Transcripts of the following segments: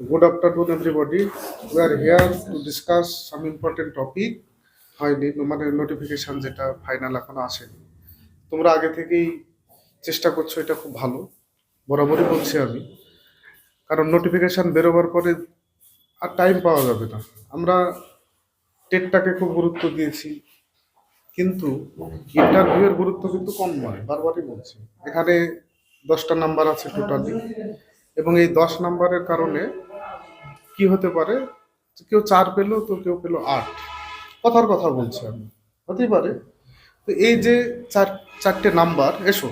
Good afternoon, everybody. We are here to discuss some important topic. হয়নি মানে notification যেটা final এখনও আসেনি। তোমরা আগে থেকেই চেষ্টা করছ এটা খুব ভালো। বরাবরই বলছি আমি। কারণ নোটিফিকেশন বেরোবার পরে আর টাইম পাওয়া যাবে না। আমরা টেটটাকে খুব গুরুত্ব দিয়েছি। কিন্তু ইন্টারভিউয়ের গুরুত্ব কিন্তু কম নয় বারবারই বলছি। এখানে দশটা নাম্বার আছে টোটালি এবং এই দশ নাম্বারের কারণে কি হতে পারে? কেউ চার পেল তো কেউ পেল আট। কথার কথা বলছি আমি। হতেই পারে। তো এই যে চার, চারটে নাম্বার, এসো।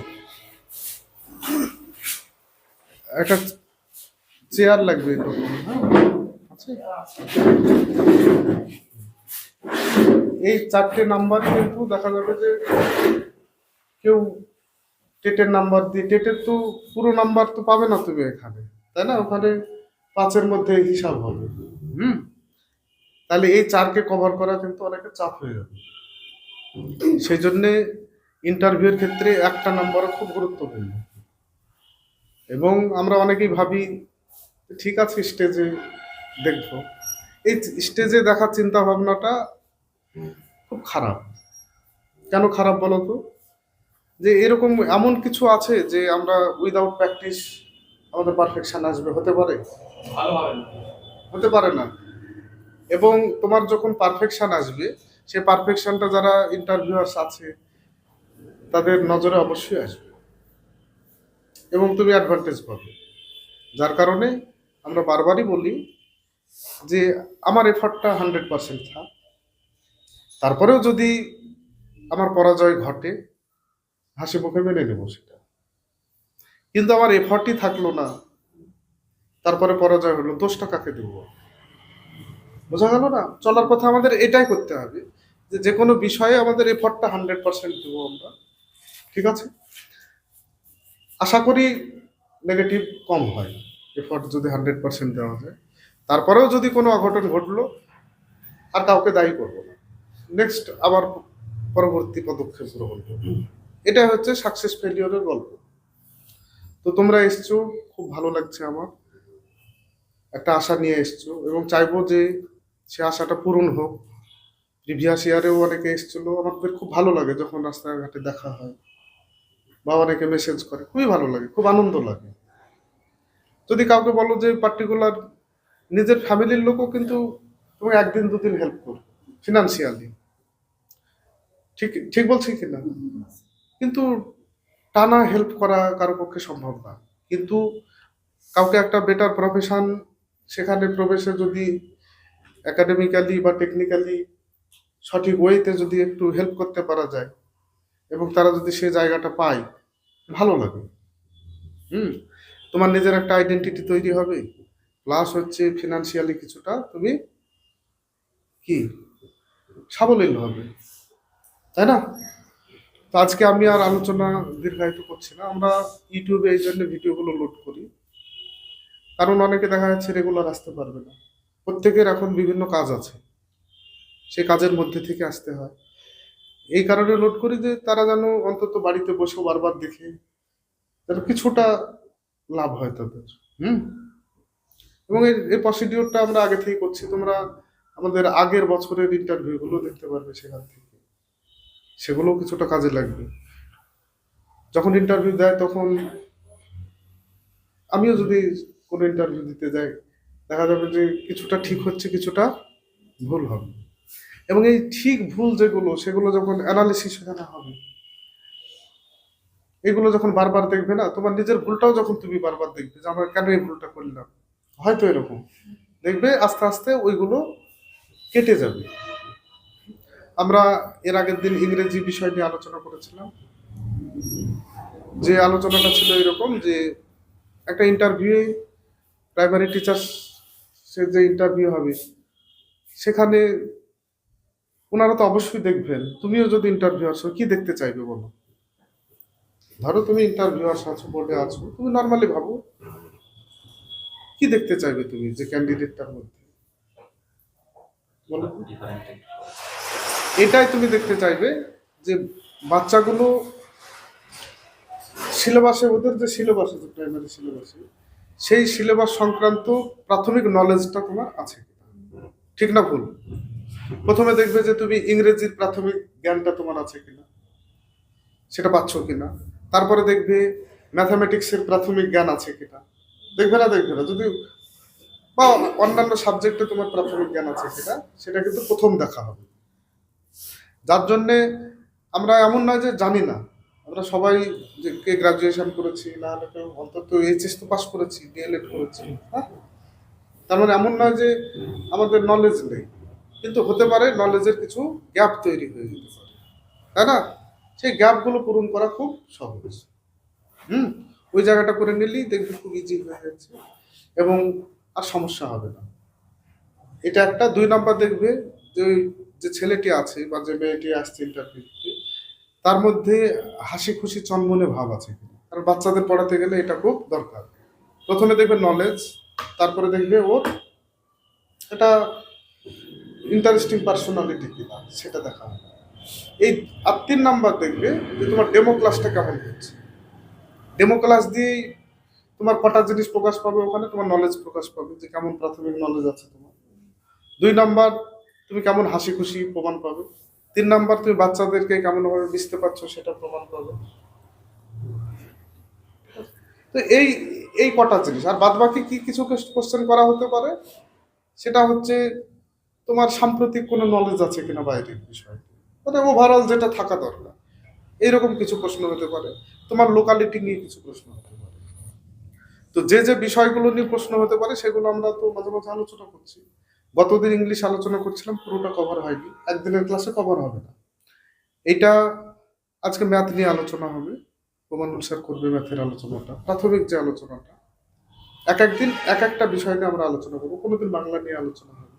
একটা চেয়ার লাগবে? এই চারটে নাম্বার কিন্তু দেখা যাবে যে কেউ টেটের নাম্বার দিয়ে, টেটের তো পুরো নাম্বার তো পাবে না তুমি এখানে, তাই না? ওখানে পাঁচের মধ্যে হিসাব হবে। হুম? তাহলে এই চারকে কভার করা কিন্তু অনেকটা চাপ হয়ে যাবে। সেই জন্যে ইন্টারভিউয়ের ক্ষেত্রে একটা নাম্বারও খুব গুরুত্বপূর্ণ। এবং আমরা অনেকেই ভাবি, ঠিক আছে স্টেজে দেখব। এই স্টেজে দেখার চিন্তা ভাবনাটা খুব খারাপ। কেন খারাপ বলো তো? যে এরকম এমন কিছু আছে যে আমরা উইদাউট প্র্যাকটিস আমাদের পারফেকশন আসবে? হতে পারে? হতে পারে না। এবং তোমার যখন পারফেকশন আসবে সেই পারফেকশনটা যারা ইন্টারভিউয়ার্স আছে, তাদের নজরে অবশ্যই আসবে। এবং তুমি অ্যাডভান্টেজ পাবে। যার কারণে আমরা বারবারই বলি যে আমার এফর্টটা হান্ড্রেড পার্সেন্ট থাক। তারপরেও যদি আমার পরাজয় ঘটে হাসি মুখে মেনে নেব সেটা। কিন্তু আমার এফর্টই থাকল না। তারপরে পরাজয় হলো, দোষটা কাকে দেবো? বোঝা গেল না? চলার পথে আমাদের এটাই করতে হবে যে যে কোনো বিষয়ে আমাদের এফর্টটা হান্ড্রেড পার্সেন্ট দেবো আমরা। ঠিক আছে? আশা করি নেগেটিভ কম হয় এফর্ট যদি হান্ড্রেড পার্সেন্ট দেওয়া যায়। তারপরেও যদি কোনো অঘটন ঘটলো, আর কাউকে দায়ী করব না। নেক্সট আবার পরবর্তী পদক্ষেপ গ্রহণ করব। এটা হচ্ছে সাকসেস ফেলিওরের গল্প। তো তোমরা এসছো, খুব ভালো লাগছে আমার। একটা আশা নিয়ে এসছো এবং চাইব যে সে আশাটা পূরণ হোক। প্রিভিয়াস ইয়ারেও অনেকে এসেছিল, আমাদের খুব ভালো লাগে যখন রাস্তাঘাটে দেখা হয় বা অনেকে মেসেজ করে, খুবই ভালো লাগে, খুব আনন্দ লাগে। যদি কাউকে বলো যে পার্টিকুলার নিজের ফ্যামিলির লোকও কিন্তু তুমি একদিন, দুদিন হেল্প করো ফিনান্সিয়ালি ঠিক ঠিক বলছি কিনা? কিন্তু টানা হেল্প করা কারও পক্ষে সম্ভব না। কিন্তু কাউকে একটা বেটার প্রফেশন সেখানে প্রবেশে যদি একাডেমিক্যালি বা টেকনিক্যালি সঠিক ওয়েতে যদি একটু হেল্প করতে পারা যায় এবং তারা যদি সে জায়গাটা পায়, ভালো লাগে। হুম, তোমার নিজের একটা আইডেন্টিটি তৈরি হবে। প্লাস হচ্ছে ফিনান্সিয়ালি কিছুটা তুমি কি? সাবলীল হবে। তাই না? তো আজকে আমি আর আলোচনা দীর্ঘায়িত করছি না। আমরা ইউটিউবে এই জন্য ভিডিওগুলো লোড করি। কারণ অনেকে দেখা যাচ্ছে রেগুলার আসতে পারবে না। প্রত্যেকের এখন বিভিন্ন কাজ আছে। সেই কাজের মধ্যে থেকে আসতে হয়। এই কারণে লোড করি যে তারা যেন অন্তত বাড়িতে বসেও বারবার দেখে যেন কিছুটা লাভ হয় তাদের। হুম? এবং এই প্রসিডিওরটা আমরা আগে থেকেই করছি। তোমরা আমাদের আগের বছরের ইন্টারভিউগুলো দেখতে পারবে সেখান থেকে। সেগুলো কিছুটা কাজে লাগবে। যখন ইন্টারভিউ দেয় তখন আমিও যদি কোনো ইন্টারভিউ দিতে যাই, দেখা যাবে যে কিছুটা ঠিক হচ্ছে, কিছুটা ভুল হবে। এবং এই ঠিক ভুল যেগুলো, সেগুলো যখন অ্যানালিসিস সেখানে হবে, এগুলো যখন বারবার দেখবে না, তোমার নিজের ভুলটাও যখন তুমি বারবার দেখবে যে, আমরা কেন এই ভুলটা করলাম? হয়তো এরকম। দেখবে আস্তে আস্তে ওইগুলো কেটে যাবে। আমরা এর আগের দিন ইংরেজি বিষয় নিয়ে আলোচনা করেছিলাম। যে আলোচনাটা ছিল এরকম যে একটা ইন্টারভিউ প্রাইমারি টিচার সে যে ইন্টারভিউ হবে, সেখানে ওনারা তো অবশ্যই দেখবেন, তুমিও যদি ইন্টারভিউ আসো, কি দেখতে চাইবে বলো? ধরো তুমি ইন্টারভিউ আছো বোর্ডে আছো, তুমি নর্মালি ভাবো, কি দেখতে চাইবে তুমি যে ক্যান্ডিডেটটার মধ্যে? বলো। এটাই তুমি দেখতে চাইবে যে বাচ্চাগুলো সিলেবাসে ওদের যে সিলেবাস আছে প্রাইমারি সিলেবাসে সেই সিলেবাস সংক্রান্ত প্রাথমিক নলেজটা তোমার আছে ঠিক না ভুল? প্রথমে দেখবে যে তুমি ইংরেজির প্রাথমিক জ্ঞানটা তোমার আছে কিনা, সেটা পাচ্ছ কিনা। তারপরে দেখবে ম্যাথামেটিক্সের প্রাথমিক জ্ঞান আছে কিনা। দেখবে না দেখবে না। যদি বা অন্যান্য সাবজেক্টে তোমার প্রাথমিক জ্ঞান আছে কিনা, সেটা কিন্তু প্রথম দেখা হবে। যার জন্যে আমরা এমন নয় যে জানি না। আমরা সবাই যে কে গ্রাজুয়েশন করেছি, না হলে কেউ অন্তত এইচএস তো পাস করেছি ডিএলএড করেছি হ্যাঁ? তার মানে এমন নয় যে আমাদের নলেজ নেই। কিন্তু হতে পারে নলেজের কিছু গ্যাপ তৈরি হয়ে যেতে পারে। তাই না? সেই গ্যাপগুলো পূরণ করা খুব সহজ। হুম? ওই জায়গাটা করে নিলেই দেখবি খুব ইজি হয়ে যাচ্ছে এবং আর সমস্যা হবে না। এটা একটা। দুই নাম্বার দেখবে যে ওই যে ছেলেটি আছে বা যে মেয়েটি আসছে ইন্টারভিউতে তার মধ্যে হাসি খুশি চনমনে ভাব আছে কারণ বাচ্চাদের পড়াতে গেলে এটা খুব দরকার। প্রথমে দেখবে নলেজ তারপরে দেখবে ওর এটা ইন্টারেস্টিং পার্সোনালিটি কিনা, সেটা দেখা এই আর তিন নাম্বার দেখবে যে তোমার ডেমো ক্লাসটা কেমন হচ্ছে। ডেমো ক্লাস দিয়েই তোমার কটা জিনিস প্রকাশ পাবে ওখানে, তোমার নলেজ প্রকাশ পাবে যে কেমন প্রাথমিক নলেজ আছে তোমার। দুই নাম্বার তুমি কেমন হাসি খুশি প্রমাণ পাবে? তিন নাম্বার, তুমি বাচ্চাদেরকে কেমন ভাবে মিশতে পারছ সেটা প্রমাণ পাবে। তো এই এই কটা জিনিস। আর বাদ বাকি কি কিছু কোশ্চেন করা হতে পারে? সেটা হচ্ছে তোমার সাম্প্রতিক কোনো নলেজ আছে কিনা বাইরের বিষয়ে? মানে ওভারঅল যেটা থাকা দরকার। এইরকম কিছু প্রশ্ন হতে পারে। তোমার লোকালিটি নিয়ে কিছু প্রশ্ন হতে পারে। তো যে যে বিষয়গুলো নিয়ে প্রশ্ন হতে পারে, সেগুলো আমরা তো মাঝে মাঝে আলোচনা করছি। গতদিন ইংলিশ আলোচনা করছিলাম, পুরোটা কভার হয়নি। একদিনের ক্লাসে কভার হবে না। এটা আজকে ম্যাথ নিয়ে আলোচনা হবে। প্রমাণুল স্যার করবে ম্যাথের আলোচনাটা, প্রাথমিক যে আলোচনাটা। এক একদিন, এক একটা বিষয় নিয়ে আমরা আলোচনা করব। কোনোদিন বাংলা নিয়ে আলোচনা হবে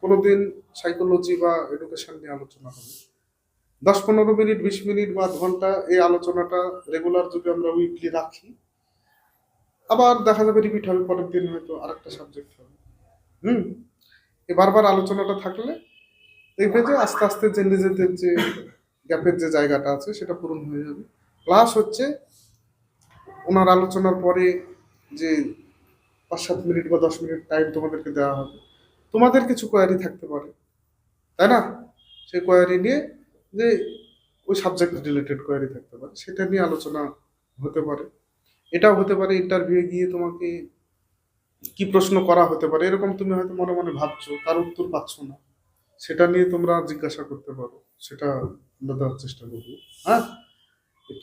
কোনোদিন সাইকোলজি বা এডুকেশন নিয়ে আলোচনা হবে দশ পনেরো মিনিট, বিশ মিনিট বা ঘণ্টা এই আলোচনাটা রেগুলার যদি আমরা উইকলি রাখি, আবার দেখা যাবে রিপিট হবে, পরের দিন হয়তো আরেকটা সাবজেক্ট হবে। হুম? বারবার আলোচনাটা থাকলে দেখবে যে আস্তে আস্তে যে নিজেদের যে গ্যাপের যে জায়গাটা আছে সেটা পূরণ হয়ে যাবে। প্লাস হচ্ছে ওনার আলোচনার পরে যে পাঁচ সাত মিনিট বা দশ মিনিট টাইম তোমাদেরকে দেওয়া হবে, তোমাদের কিছু কোয়ারি থাকতে পারে, তাই না? সেই কোয়ারি নিয়ে যে ওই সাবজেক্ট রিলেটেড কোয়ারি থাকতে পারে, সেটা নিয়ে আলোচনা হতে পারে। এটাও হতে পারে ইন্টারভিউ গিয়ে তোমাকে কি প্রশ্ন করা হতে পারে? এরকম তুমি হয়তো মনে মনে ভাবছ, তার উত্তর পাচ্ছ না। সেটা নিয়ে তোমরা জিজ্ঞাসা করতে পারো, সেটা আমরা দেওয়ার চেষ্টা করব। হ্যাঁ?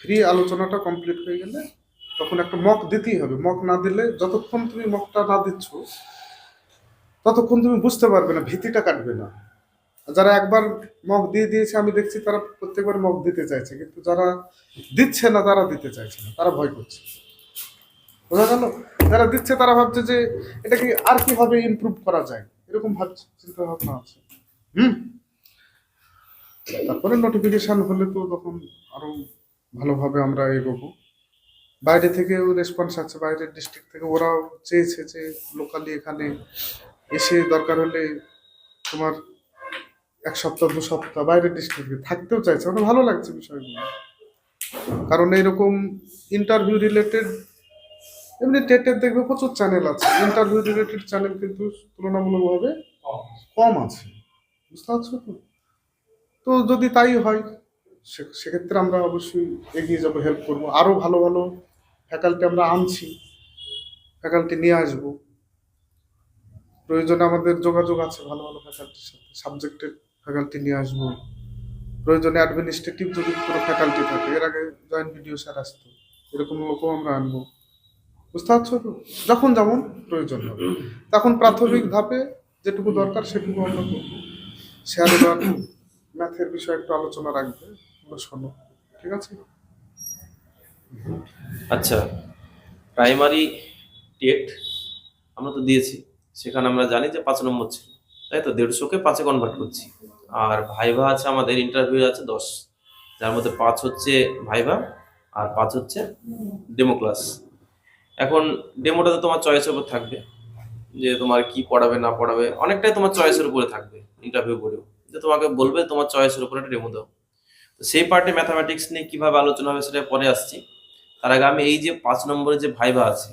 ফ্রি আলোচনাটা কমপ্লিট হয়ে গেলে তখন একটা মক দিতেই হবে। মক না দিলে যতক্ষণ তুমি মকটা না দিচ্ছ, ততক্ষণ তুমি বুঝতে পারবে না, ভীতিটা কাটবে না। যারা একবার মক দিয়ে দিয়েছে, আমি দেখছি তারা প্রত্যেকবার মক দিতে চাইছে, কিন্তু যারা দিচ্ছে না, তারা দিতে চাইছে না, তারা ভয় করছে। বোঝা গেল যারা দিচ্ছে তারা ভাবছে যে এটাকে আর কীভাবে ইমপ্রুভ করা যায়? এরকম ভাবছে চিন্তা ভাবনা আছে। হুম? তারপরে নোটিফিকেশন হলে তো তখন আরও ভালোভাবে আমরা এগোবো। বাইরে থেকেও রেসপন্স আছে, বাইরের ডিস্ট্রিক্ট থেকে ওরাও চেয়েছে যে লোকালি এখানে এসে দরকার হলে তোমার এক সপ্তাহ, দু সপ্তাহ বাইরের ডিস্ট্রিক্টে থাকতেও চাইছে। আমার ভালো লাগছে বিষয়গুলো। কারণ এরকম ইন্টারভিউ রিলেটেড এমনি টেটের দেখবে প্রচুর চ্যানেল আছে। ইন্টারভিউ রিলেটেড চ্যানেল কিন্তু তুলনামূলকভাবে কম। আছে। বুঝতে পারছ তো? তো যদি তাই হয় সেক্ষেত্রে আমরা অবশ্যই এগিয়ে যাব হেল্প করব। আরও ভালো ভালো ফ্যাকাল্টি আমরা আনছি ফ্যাকাল্টি নিয়ে আসব। প্রয়োজনে আমাদের যোগাযোগ আছে ভালো ভালো ফ্যাকাল্টির সাথে সাবজেক্টের ফ্যাকাল্টি নিয়ে আসব। প্রয়োজনে অ্যাডমিনিস্ট্রেটিভ যদি কোনো ফ্যাকাল্টি থাকে এর আগে জয়েন্ট ভিডিও স্যার আসতো এরকম লোকও আমরা আনব। বুঝতে পারছ যখন যেমন প্রয়োজন হবে। তখন প্রাথমিক ধাপে যেটুকু দরকার সেটুকু আমরা করব। স্যার এবার ম্যাথের বিষয়ে একটু আলোচনা রাখবে শোনো, ঠিক আছে? আচ্ছা প্রাইমারি টেট আমরা তো দিয়েছি, সেখানে আমরা জানি যে পাঁচ নম্বর ছিল, তাই তো? দেড়শোকে পাঁচে কনভার্ট করছি। আর ভাইভা আছে আমাদের ইন্টারভিউ আছে দশ, যার মধ্যে পাঁচ হচ্ছে ভাইভা আর পাঁচ হচ্ছে ডেমো ক্লাস এখন ডেমোটা তো তোমার চয়েসের উপর থাকবে, যে তোমার কি পড়াবে, না পড়াবে, অনেকটাই তোমার চয়েসের উপরে থাকবে ইন্টারভিউ করেও। যে তোমাকে বলবে তোমার চয়েসের উপরে একটা ডেমো দাও। তো সেই পার্টে ম্যাথামেটিক্স নিয়ে কীভাবে আলোচনা হবে সেটা পরে আসছি। তার আগে আমি এই যে পাঁচ নম্বরে যে ভাইভা আছে,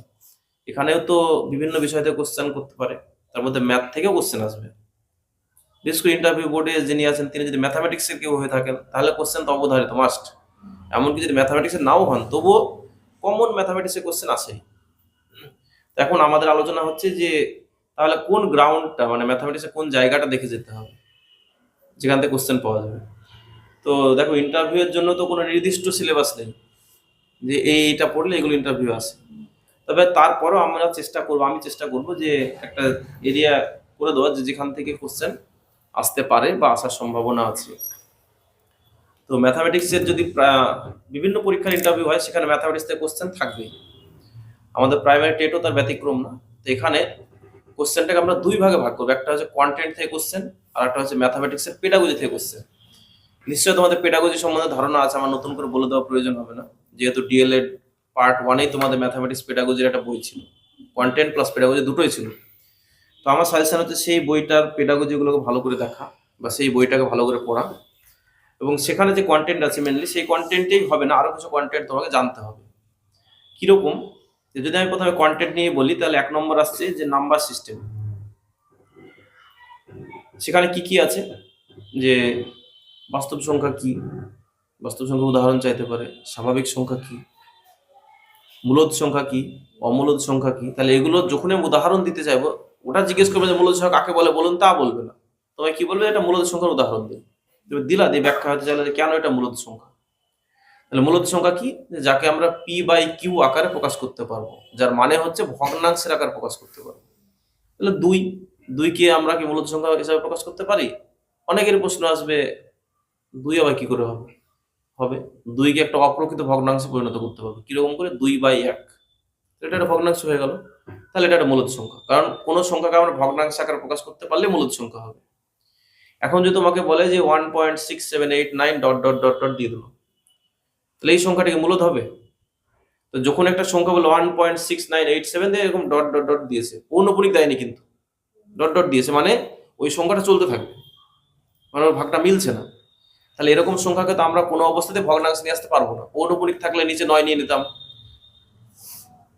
এখানেও তো বিভিন্ন বিষয় থেকে কোশ্চেন করতে পারে, তার মধ্যে ম্যাথ থেকেও কোশ্চেন আসবে। বিশেষ করে ইন্টারভিউ বোর্ডে যিনি আছেন, তিনি যদি ম্যাথামেটিক্সের কেউ হয়ে থাকেন, তাহলে কোশ্চেন তো অবধারিত মাস্ট এমনকি যদি ম্যাথামেটিক্সের নাও হন, তবুও কমন ম্যাথামেটিক্সের কোশ্চেন আসেই। এখন আমাদের আলোচনা হচ্ছে যে তাহলে কোন গ্রাউন্ডটা মানে ম্যাথামেটিক্সের কোন জায়গাটা দেখে যেতে হবে? যেখান থেকে কোশ্চেন পাওয়া যাবে। তো দেখো ইন্টারভিউয়ের জন্য তো কোনো নির্দিষ্ট সিলেবাস নেই। যে এইটা পড়লে এগুলো ইন্টারভিউ আসে তবে তারপরেও আমরা চেষ্টা করব, আমি চেষ্টা করব যে একটা এরিয়া করে দেওয়া যে যেখান থেকে কোশ্চেন আসতে পারে বা আসার সম্ভাবনা আছে। তো ম্যাথামেটিক্সের যদি বিভিন্ন পরীক্ষার ইন্টারভিউ হয়, সেখানে ম্যাথামেটিক্স থেকে কোশ্চেন থাকবেই। আমাদের প্রাইমারি টেটও তার ব্যতিক্রম না। তো এখানে কোশ্চেনটাকে আমরা দুই ভাগে ভাগ করব। একটা হচ্ছে কন্টেন্ট থেকে কোশ্চেন আর একটা হচ্ছে ম্যাথামেটিক্সের পেডাগজি থেকে কোশ্চেন নিশ্চয়ই তোমাদের পেডাগজি সম্বন্ধে ধারণা আছে, আমার নতুন করে বলে দেওয়া প্রয়োজন হবে না। যেহেতু ডিএলএড পার্ট ওয়ানেই তোমাদের ম্যাথামেটিক্স পেডাগজির একটা বই ছিল। কন্টেন্ট প্লাস পেডাগজি দুটোই ছিল। তো আমার সাজেশন হচ্ছে সেই বইটার পেডাগজিগুলোকে ভালো করে দেখা, বা সেই বইটাকে ভালো করে পড়া। এবং সেখানে যে কন্টেন্ট আছে মেনলি সেই কন্টেন্টেই হবে না। আরও কিছু কন্টেন্ট তোমাকে জানতে হবে। কীরকম? যদি আমি প্রথমে কন্টেন্ট নিয়ে বলি, তাহলে এক নম্বর আসছে যে নাম্বার সিস্টেম সেখানে কি কি আছে? যে বাস্তব সংখ্যা কি? বাস্তব সংখ্যা উদাহরণ চাইতে পারে। স্বাভাবিক সংখ্যা কি? মূলদ সংখ্যা কি? অমূলদ সংখ্যা কি? তাহলে এগুলো যখন আমি উদাহরণ দিতে চাইব, ওটা জিজ্ঞেস করবে যে মূলদ সংখ্যা কাকে বলে? বলুন, তা বলবে না। তোমায় কি বলবে? এটা মূলদ সংখ্যার উদাহরণ দিন দিলা, দিয়ে ব্যাখ্যা হতে চাইলে কেন এটা মূলদ সংখ্যা? তাহলে মূলত সংখ্যা কি? যাকে আমরা পি বাই কিউ আকারে প্রকাশ করতে পারব। যার মানে হচ্ছে ভগ্নাংশের আকারে প্রকাশ করতে পারব। তাহলে দুই, দুইকে আমরা কি মূলত সংখ্যা হিসাবে প্রকাশ করতে পারি? অনেকের প্রশ্ন আসবে, দুই আবার কি করে হবে? হবে। দুইকে একটা অপ্রকৃত ভগ্নাংশে পরিণত করতে পারব কীরকম করে? দুই বাই এক। এটা একটা ভগ্নাংশ হয়ে গেল। তাহলে এটা একটা মূলত সংখ্যা। কারণ কোনো সংখ্যাকে আমরা ভগ্নাংশ আকারে প্রকাশ করতে পারলে মূলত সংখ্যা হবে। এখন যদি তোমাকে বলে যে one point six seven eight nine dot dot dot dot দিয়ে দিলো তাহলে এই সংখ্যাটাকে মূলত হবে? তো যখন একটা সংখ্যা বলে one point six nine eight seven দিয়ে এরকম ডট ডট ডট দিয়েছে। পৌনপুরিক দেয়নি কিন্তু। ডট ডট দিয়েছে মানে ওই সংখ্যাটা চলতে থাকবে। মানে ওর ভাগটা মিলছে না। তাহলে এরকম সংখ্যাকে তো আমরা কোনো অবস্থাতে ভগ্নাংশ নিয়ে আসতে পারব না। পৌনপুরিক থাকলে নিচে নয় নিয়ে নিতাম।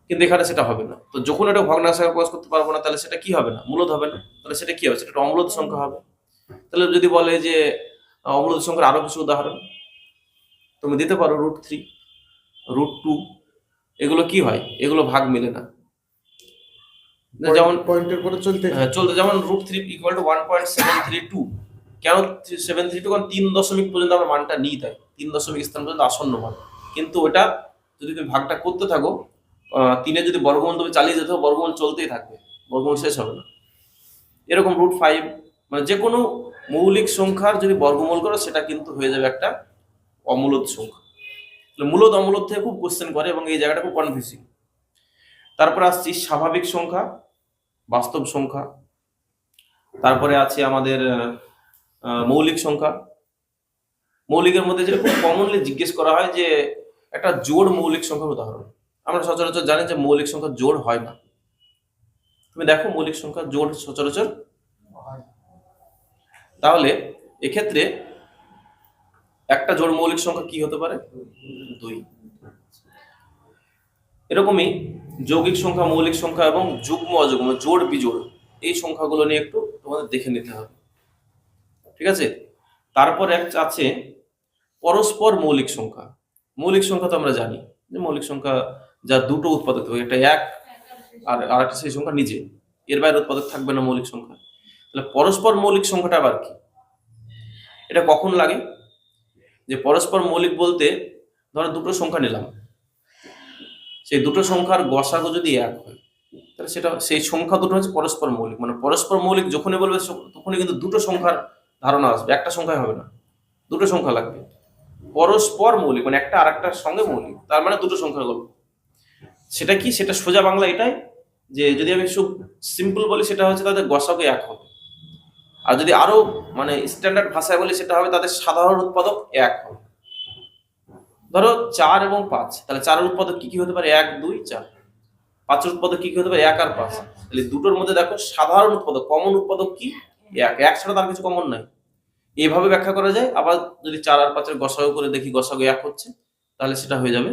কিন্তু এখানে সেটা হবে না। তো যখন এটা ভগ্নাংশ প্রকাশ করতে পারব না, তাহলে সেটা কি হবে না? মূলত হবে না। তাহলে সেটা কি হবে? সেটা একটা সংখ্যা হবে। তাহলে যদি বলে যে, অমূলত সংখ্যার আরও কিছু উদাহরণ। তুমি দিতে পারো রুট থ্রি রুট টু এগুলো কি হয়? এগুলো ভাগ মিলে না। যেমন পয়েন্টের পরে চলতে হ্যাঁ, চলতে যেমন root three equal to one point seven three two কেন সেভেন থ্রি টু কারণ তিন দশমিক পর্যন্ত আমরা মানটা নিই তাই। তিন দশমিক স্থান পর্যন্ত আসন্ন মান। কিন্তু ওটা যদি তুমি ভাগটা করতে থাকো তিনে যদি বর্গমূল তুমি চালিয়ে যেতে হবে বর্গমূল চলতেই থাকবে। বর্গমূল শেষ হবে না। এরকম রুট ফাইভ মানে যে কোনো মৌলিক সংখ্যার যদি বর্গমূল করো সেটা কিন্তু হয়ে যাবে একটা অমূলত সংখ্যা মূলত অমূলত থেকে খুব কোশ্চেন করে এবং এই জায়গাটা খুব কনফিউজিং তারপরে আসছি স্বাভাবিক সংখ্যা, বাস্তব সংখ্যা। তারপরে আছে আমাদের মৌলিক সংখ্যা। মৌলিকের মধ্যে যেটা খুব কমনলি জিজ্ঞেস করা হয় যে, একটা জোড় মৌলিক সংখ্যার উদাহরণ। আমরা সচরাচর জানি যে মৌলিক সংখ্যা জোড় হয় না। তুমি দেখো মৌলিক সংখ্যা জোড় সচরাচর তাহলে এক্ষেত্রে একটা জোড় মৌলিক সংখ্যা কি হতে পারে? দুই। এরকমই যৌগিক সংখ্যা, মৌলিক সংখ্যা এবং যুগ্ম, অযুগ্ম, জোড়, বিজোড়, এই সংখ্যাগুলো নিয়ে একটু তোমাদের দেখে নিতে হবে। ঠিক আছে? তারপর এক আছে পরস্পর মৌলিক সংখ্যা। মৌলিক সংখ্যা তো আমরা জানি যে মৌলিক সংখ্যা যা দুটো উৎপাদক হবে একটা এক আর আর একটা সেই সংখ্যা নিজে। এর বাইরে উৎপাদক থাকবে না মৌলিক সংখ্যা। তাহলে পরস্পর মৌলিক সংখ্যাটা আবার কি? এটা কখন লাগে? যে পরস্পর মৌলিক বলতে ধরো দুটো সংখ্যা নিলাম। সেই দুটো সংখ্যার গসাগু যদি এক হয়, তাহলে সেটা, সেই সংখ্যা দুটো হচ্ছে পরস্পর মৌলিক। মানে পরস্পর মৌলিক যখনই বলবে তখনই কিন্তু দুটো সংখ্যার ধারণা আসবে। একটা সংখ্যায় হবে না, দুটো সংখ্যা লাগবে। পরস্পর মৌলিক মানে একটা আরেকটার সঙ্গে মৌলিক, তার মানে দুটো সংখ্যার গল্প। সেটা কি? সেটা সোজা বাংলা এটাই যে যদি আমি খুব সিম্পল বলি, সেটা হচ্ছে তাদের গসাগু এক হবে। আর যদি আরও মানে স্ট্যান্ডার্ড ভাষায় বলি সেটা হবে তাদের সাধারণ উৎপাদক এক হবে। ধরো চার এবং পাঁচ, তাহলে চারের উৎপাদক কি কি হতে পারে? এক, দুই, চার। পাঁচের উৎপাদক কি কি হতে পারে? এক আর পাঁচ। তাহলে দুটোর মধ্যে দেখো সাধারণ উৎপাদক কমন উৎপাদক কি? এক। এক ছাড়া তার কিছু কমন নাই। এইভাবে ব্যাখ্যা করা যায়। আবার যদি চার আর পাঁচের গসাগু করে দেখি, গসাগু এক হচ্ছে, তাহলে সেটা হয়ে যাবে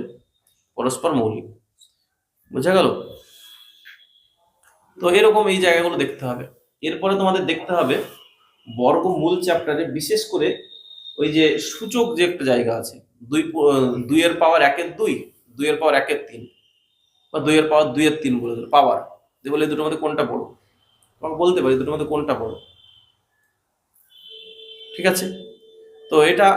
পরস্পর মৌলিক। বোঝা গেল? তো এরকম এই জায়গাগুলো দেখতে হবে। এরপরে তোমাদের দেখতে হবে বর্গমূল চ্যাপ্টারে বিশেষ করে ওই যে সূচক যে একটা জায়গা আছে, দুই দুইয়ের পাওয়ার একের দুই, দুইয়ের পাওয়ার একের তিন, বা দুইয়ের পাওয়ার দুইয়ের তিন বলে দিল পাওয়ার যে বলে দুটোর মধ্যে কোনটা বড়? তোমাকে বলতে পারি দুটোর মধ্যে কোনটা বড়? ঠিক আছে? তো এটা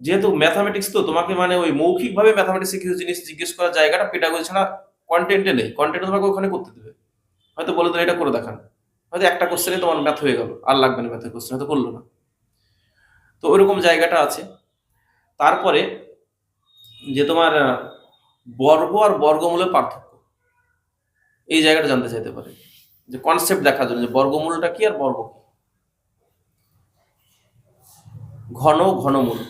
যেহেতু ম্যাথামেটিক্স তো, তোমাকে মানে ওই মৌখিকভাবে ম্যাথামেটিক্সে কিছু জিনিস জিজ্ঞেস করার জায়গাটা পেটাগোজি ছাড়া কন্টেন্টে নেই। কন্টেন্ট তোমাকে ওখানে করতে দেবে। হয়তো বলে দিলে এটা করে দেখান। হয়তো একটা কোশ্চেনে তোমার ম্যাথ হয়ে গেল, আর লাগবে না ম্যাথের কোশ্চেন হয়তো করল না। তো ওইরকম জায়গাটা আছে। তারপরে যে তোমার বর্গ আর বর্গমূলের পার্থক্য, এই জায়গাটা জানতে চাইতে পারে। যে কনসেপ্ট দেখার জন্য, যে বর্গমূলটা কি আর বর্গ কি? ঘন ঘনমূল।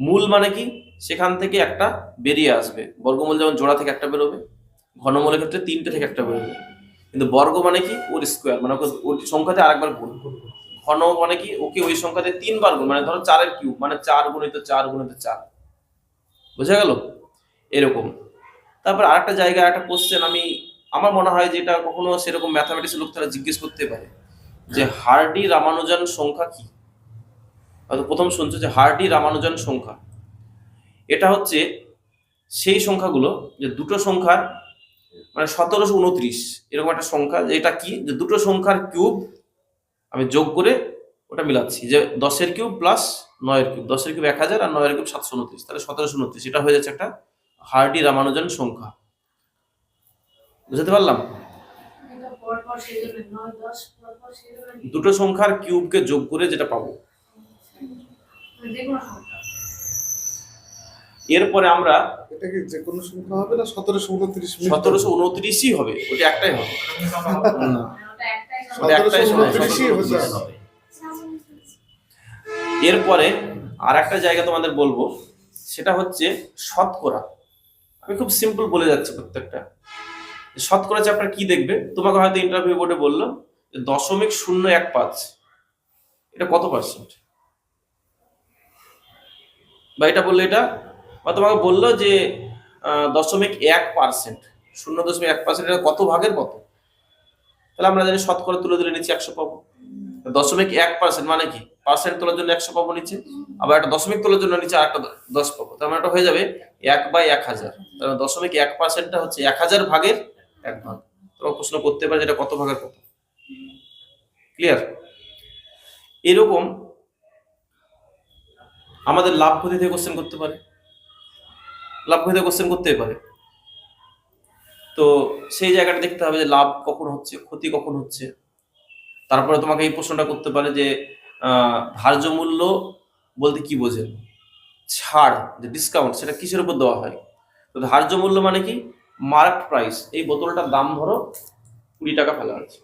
মূল মানে কি? সেখান থেকে একটা বেরিয়ে আসবে। বর্গমূল যেমন জোড়া থেকে একটা বেরোবে, ঘনমূলের ক্ষেত্রে তিনটে থেকে একটা বেরোবে। কিন্তু বর্গ মানে কি? ওর স্কোয়ার মানে ওকে ওর সংখ্যাতে আরেকবার গুণ। ঘন মানে কি? ওকে ওই সংখ্যাতে তিনবার গুণ মানে ধরো চারের কিউব মানে চার গুণিত চার গুণিত চার। বুঝা গেল? এরকম। তারপর আরেকটা জায়গায় একটা কোশ্চেন আমি আমার মনে হয় যে এটা কখনো সেরকম ম্যাথামেটিক্স লোক তারা জিজ্ঞেস করতে পারে। যে হার্ডি রামানুজন সংখ্যা কি? হয়তো প্রথম শুনছো যে হার্ডি রামানুজন সংখ্যা। এটা হচ্ছে সেই সংখ্যাগুলো যে দুটো সংখ্যার মানে সতেরোশো উনত্রিশ এরকম একটা সংখ্যা যে এটা কি? যে দুটো সংখ্যার কিউব আমি যোগ করে ওটা মিলাচ্ছি যে দশের কিউব প্লাস নয়ের কিউব দশের কিউব এক হাজার আর নয়ের কিউব সাতশো উনত্রিশ তাহলে সতেরোশো উনত্রিশ এটা হয়ে যাচ্ছে একটা হার্ডি রামানুজন সংখ্যা। বুঝতে পারলাম? দুটো সংখ্যার কিউবকে যোগ করে যেটা পাবো। কোনো সংখ্যা এরপরে আমরা এটা কি যে কোনো সংখ্যা হবে না? সতেরোশো উনত্রিশ সতেরোশো উনত্রিশই হবে। ওটা একটাই হবে। ওটা একটাই ওটা একটাই সময়, 1729 ই হচ্ছে। 1729 হবে। এরপরে আর একটা জায়গা তোমাদের বলব সেটা হচ্ছে শতকরা। আমি খুব সিম্পল বলে যাচ্ছি প্রত্যেকটা। শতকরা চ্যাপ্টার কি দেখবে? তোমাকে হয়তো ইন্টারভিউ বোর্ডে বলল যে দশমিক শূন্য এক পাঁচ। এটা কত পার্সেন্ট বা এটা বললে এটা বা তোমাকে বলল যে দশমিক এক পার্সেন্ট শূন্য দশমিক এক পার্সেন্ট এটা কত ভাগের কত? তাহলে আমরা জানি শতকরা তুলে দিলে নিচে একশো পাবো। দশমিক এক পার্সেন্ট মানে কি? পার্সেন্ট তোলার জন্য একশো পাবো নিচে, আবার একটা দশমিক তোলার জন্য নিচে আরেকটা দশ পাবো। তার মানে এটা হয়ে যাবে এক বাই এক হাজার। তাহলে দশমিক এক পার্সেন্টটা হচ্ছে এক হাজার ভাগের এক ভাগ। তোমরা প্রশ্ন করতে পারে যেটা কত ভাগের কত। ক্লিয়ার এরকম আমাদের লাভ ক্ষতি থেকে কোশ্চেন করতে পারে। লাভ ক্ষতি কোশ্চেন করতে পারে। তো সেই জায়গাটা দেখতে হবে যে লাভ কখন হচ্ছে, ক্ষতি কখন হচ্ছে। তারপরে তোমাকে এই প্রশ্নটা করতে পারে যে ধার্য মূল্য বলতে কি বোঝেন? ছাড়, যে ডিসকাউন্ট সেটা কিসের উপর দেওয়া হয়? তো ধার্য মূল্য মানে কি? মার্ক প্রাইস এই বোতলটার দাম ধরো কুড়ি টাকা ফেলা আছে